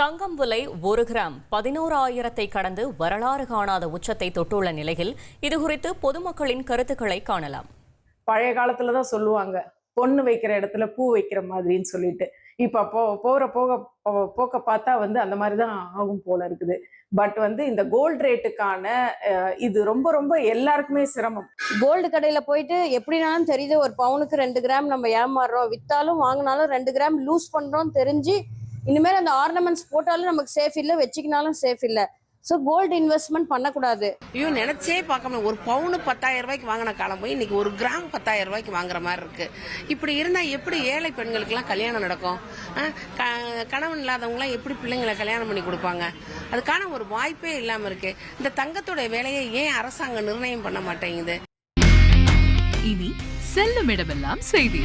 தங்கம் விலை ஒரு கிராம் பதினோராயிரத்தை கடந்து வரலாறு காணாத உச்சத்தை தொட்டுள்ள நிலையில் இதுகுறித்து பொதுமக்களின் கருத்துக்களை காணலாம். பழைய காலத்துல தான் சொல்லுவாங்க பொண்ணு வைக்கிற இடத்துல பூ வைக்கிற மாதிரின்னு சொல்லிட்டு. இப்ப போ போற போக போக்க பார்த்தா வந்து அந்த மாதிரி தான் ஆகும் போல இருக்குது. பட் வந்து இந்த கோல்ட் ரேட்டுக்கான இது ரொம்ப ரொம்ப எல்லாருக்குமே சிரமம். கோல்டு கடையில போயிட்டு எப்படினாலும் தெரியுது ஒரு பவுனுக்கு ரெண்டு கிராம் நம்ம ஏமாறுறோம். வித்தாலும் வாங்கினாலும் ரெண்டு கிராம் லூஸ் பண்றோம் தெரிஞ்சு இனிமேல் அந்த ஆர்னமெண்ட்ஸ் போட்டாலும் நமக்கு சேஃப் இல்லை வச்சுக்கினாலும் சேஃப் இல்லை. ஸோ கோல்டு இன்வெஸ்ட்மெண்ட் பண்ணக்கூடாது. ஐயோ நினைச்சே பார்க்க முடியும் ஒரு பவுனு பத்தாயிரம் ரூபாய்க்கு வாங்கின காலம் போய் இன்னைக்கு ஒரு கிராம் பத்தாயிரம் ரூபாய்க்கு வாங்குற மாதிரி இருக்கு. இப்படி இருந்தா எப்படி ஏழை பெண்களுக்கெல்லாம் கல்யாணம் நடக்கும்? கணவன் இல்லாதவங்களாம் எப்படி பிள்ளைங்களை கல்யாணம் பண்ணி கொடுப்பாங்க? அதுக்கான ஒரு வாய்ப்பே இல்லாம இருக்கு. இந்த தங்கத்தோட விலையை ஏன் அரசாங்கம் நிர்ணயம் பண்ண மாட்டேங்குது? இனி செல்லும் இடமெல்லாம் செய்தி.